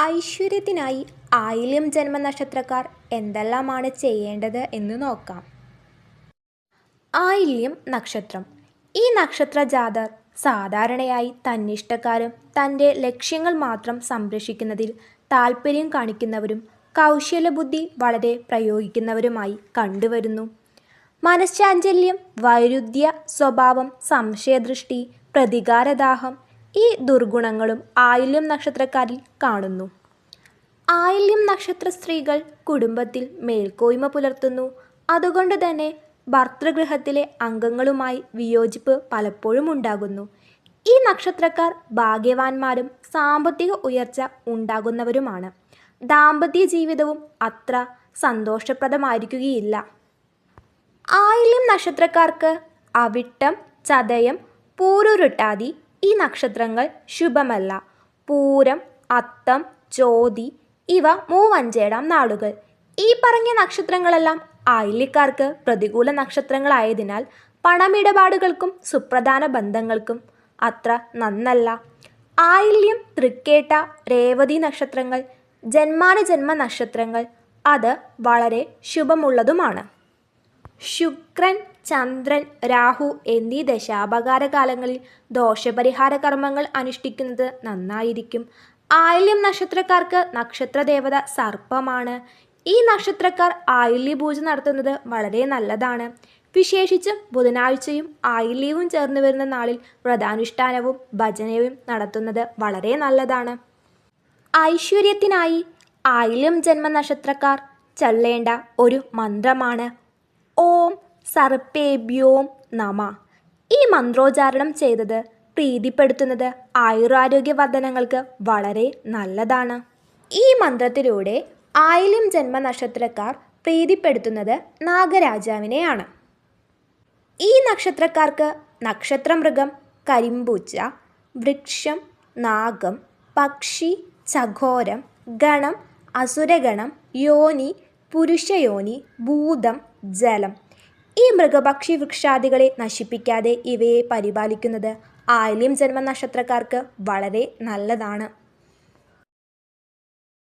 ഐശ്വര്യത്തിനായി ആയില്യം ജന്മനക്ഷത്രക്കാർ എന്തെല്ലാമാണ് ചെയ്യേണ്ടത് എന്ന് നോക്കാം. ആയില്യം നക്ഷത്രം. ഈ നക്ഷത്ര ജാതർ സാധാരണയായി തന്നിഷ്ടക്കാരും തന്റെ ലക്ഷ്യങ്ങൾ മാത്രം സംരക്ഷിക്കുന്നതിൽ താൽപ്പര്യം കാണിക്കുന്നവരും കൗശലബുദ്ധി വളരെ പ്രയോഗിക്കുന്നവരുമായി കണ്ടുവരുന്നു. മനഃശാഞ്ചല്യം വൈരുദ്ധ്യ സ്വഭാവം സംശയദൃഷ്ടി പ്രതികാരദാഹം ഈ ദുർഗുണങ്ങളും ആയില്യം നക്ഷത്രക്കാരിൽ കാണുന്നു. ആയില്യം നക്ഷത്ര സ്ത്രീകൾ കുടുംബത്തിൽ മേൽക്കോയ്മ പുലർത്തുന്നു. അതുകൊണ്ട് തന്നെ ഭർത്തൃഗൃഹത്തിലെ അംഗങ്ങളുമായി വിയോജിപ്പ് പലപ്പോഴും ഉണ്ടാകുന്നു. ഈ നക്ഷത്രക്കാർ ഭാഗ്യവാന്മാരും സാമ്പത്തിക ഉയർച്ച ഉണ്ടാകുന്നവരുമാണ്. ദാമ്പത്യ ജീവിതവും അത്ര സന്തോഷപ്രദമായിരിക്കുകയില്ല. ആയില്യം നക്ഷത്രക്കാർക്ക് അവിട്ടം ചതയം പൂരുരുട്ടാതി ഈ നക്ഷത്രങ്ങൾ ശുഭമല്ല. പൂരം അത്തം ചോതി ഇവ മൂവഞ്ചേടാം നാളുകൾ. ഈ പറഞ്ഞ നക്ഷത്രങ്ങളെല്ലാം ആയില്യക്കാർക്ക് പ്രതികൂല നക്ഷത്രങ്ങളായതിനാൽ പണമിടപാടുകൾക്കും സുപ്രധാന ബന്ധങ്ങൾക്കും അത്ര നന്നല്ല. ആയില്യം തൃക്കേട്ട രേവതി നക്ഷത്രങ്ങൾ ജന്മാനുജന്മ നക്ഷത്രങ്ങൾ അത് വളരെ ശുഭമുള്ളതുമാണ്. ശുക്രൻ ചന്ദ്രൻ രാഹു എന്നീ ദശാപകാര കാലങ്ങളിൽ ദോഷപരിഹാര കർമ്മങ്ങൾ അനുഷ്ഠിക്കുന്നത് നന്നായിരിക്കും. ആയില്യം നക്ഷത്രക്കാർക്ക് നക്ഷത്രദേവത സർപ്പമാണ്. ഈ നക്ഷത്രക്കാർ ആയില്യ പൂജ നടത്തുന്നത് വളരെ നല്ലതാണ്. വിശേഷിച്ചും ബുധനാഴ്ചയും ആയില്യവും ചേർന്ന് വരുന്ന നാളിൽ വ്രതാനുഷ്ഠാനവും ഭജനയും നടത്തുന്നത് വളരെ നല്ലതാണ്. ഐശ്വര്യത്തിനായി ആയില്യം ജന്മ നക്ഷത്രക്കാർ ചൊല്ലേണ്ട ഒരു മന്ത്രമാണ് ഓം സർപ്പേഭ്യോം നമ. ഈ മന്ത്രോച്ചാരണം ചെയ്തത് പ്രീതിപ്പെടുത്തുന്നത് ആയുരാരോഗ്യ വർധനങ്ങൾക്ക് വളരെ നല്ലതാണ്. ഈ മന്ത്രത്തിലൂടെ ആയില്യം ജന്മനക്ഷത്രക്കാർ പ്രീതിപ്പെടുത്തുന്നത് നാഗരാജാവിനെയാണ്. ഈ നക്ഷത്രക്കാർക്ക് നക്ഷത്രമൃഗം കരിമ്പൂച്ച വൃക്ഷം നാഗം പക്ഷി ചഘോരം ഗണം അസുരഗണം യോനി പുരുഷയോനി ഭൂതം ജലം. ഈ മൃഗപക്ഷി വൃക്ഷാദികളെ നശിപ്പിക്കാതെ ഇവയെ പരിപാലിക്കുന്നത് ആയില്യം ജന്മ നക്ഷത്രക്കാർക്ക് വളരെ നല്ലതാണ്.